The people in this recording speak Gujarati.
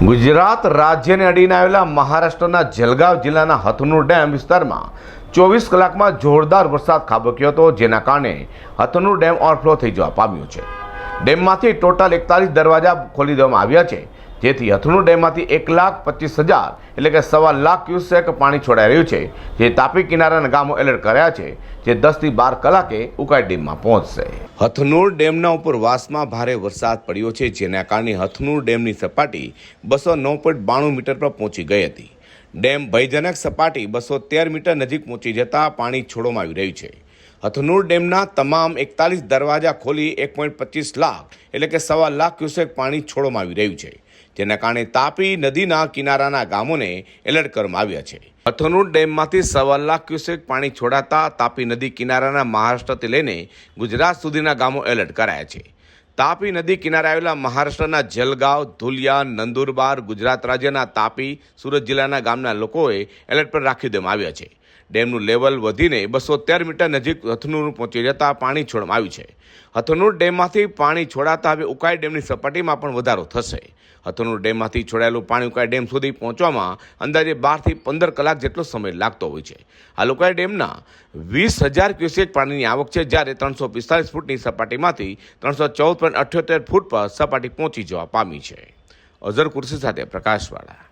ગુજરાત રાજ્યને અડીને આવેલા મહારાષ્ટ્રના જલગાંવ જિલ્લાના હથનુર ડેમ વિસ્તારમાં ચોવીસ કલાકમાં જોરદાર વરસાદ ખાબક્યો હતો, જેના કારણે હથનુર ડેમ ઓવરફ્લો થઈ જવા પામ્યો છે. ડેમમાંથી ટોટલ એકતાલીસ દરવાજા ખોલી દેવામાં આવ્યા છે. જેથી હથનુર ડેમમાંથી એક લાખ પચીસ હજાર એટલે કે સવા લાખ ક્યુસેક પાણી છોડાઈ રહ્યું છે. જે તાપી કિનારાના ગામો એલર્ટ કર્યા છે, જે દસથી બાર કલાકે ઉકાઈ ડેમમાં પહોંચશે. હથનુર ડેમના ઉપર વાસમાં ભારે વરસાદ પડ્યો છે, જેના કારણે હથનુર ડેમની સપાટી બસો નવ પોઈન્ટ બાણું મીટર પર પહોંચી ગઈ હતી. ડેમ ભયજનક સપાટી બસો તેર મીટર નજીક પહોંચી જતાં પાણી છોડવામાં આવી રહ્યું છે. હથનુર ડેમના તમામ એકતાલીસ દરવાજા ખોલી એક પોઈન્ટ પચીસ લાખ એટલે કે સવા લાખ ક્યુસેક પાણી છોડવામાં આવી રહ્યું છે. જેના કારણે તાપી નદીના કિનારાના ગામોને એલર્ટ કરવામાં આવ્યા છે. હથનુર ડેમમાંથી સવા લાખ ક્યુસેક પાણી છોડાતા તાપી નદી કિનારાના મહારાષ્ટ્રથી લઈને ગુજરાત સુધીના ગામો એલર્ટ કરાયા છે. તાપી નદી કિનારે આવેલા મહારાષ્ટ્રના જલગાંવ, ધુલિયા, નંદુરબાર ગુજરાત રાજ્યના તાપી, સુરત જિલ્લાના ગામના લોકોએ એલર્ટ પર રાખી દેવામાં આવ્યા છે. ડેમનું લેવલ વધીને બસો તેર મીટર નજીક હથનુર પહોંચી જતાં પાણી છોડવામાં આવ્યું છે. હથનુર ડેમમાંથી પાણી છોડાતા હવે ઉકાઈ ડેમની સપાટીમાં પણ વધારો થશે. હથનુર ડેમમાંથી છોડાયેલું પાણી ઉકાઈ ડેમ સુધી પહોંચવામાં અંદાજે બારથી પંદર કલાક જેટલો સમય લાગતો હોય છે. હાલ ઉકાઈ ડેમના વીસ હજાર ક્યુસેક પાણીની આવક છે, જ્યારે ત્રણસો પિસ્તાલીસ ફૂટની સપાટીમાંથી ત્રણસો ચૌદ પોઈન્ટ અઠ્યોતેર ફૂટ પર સપાટી પહોંચી જવા પામી છે. અઝર કુર્સી સાથે પ્રકાશવાળા.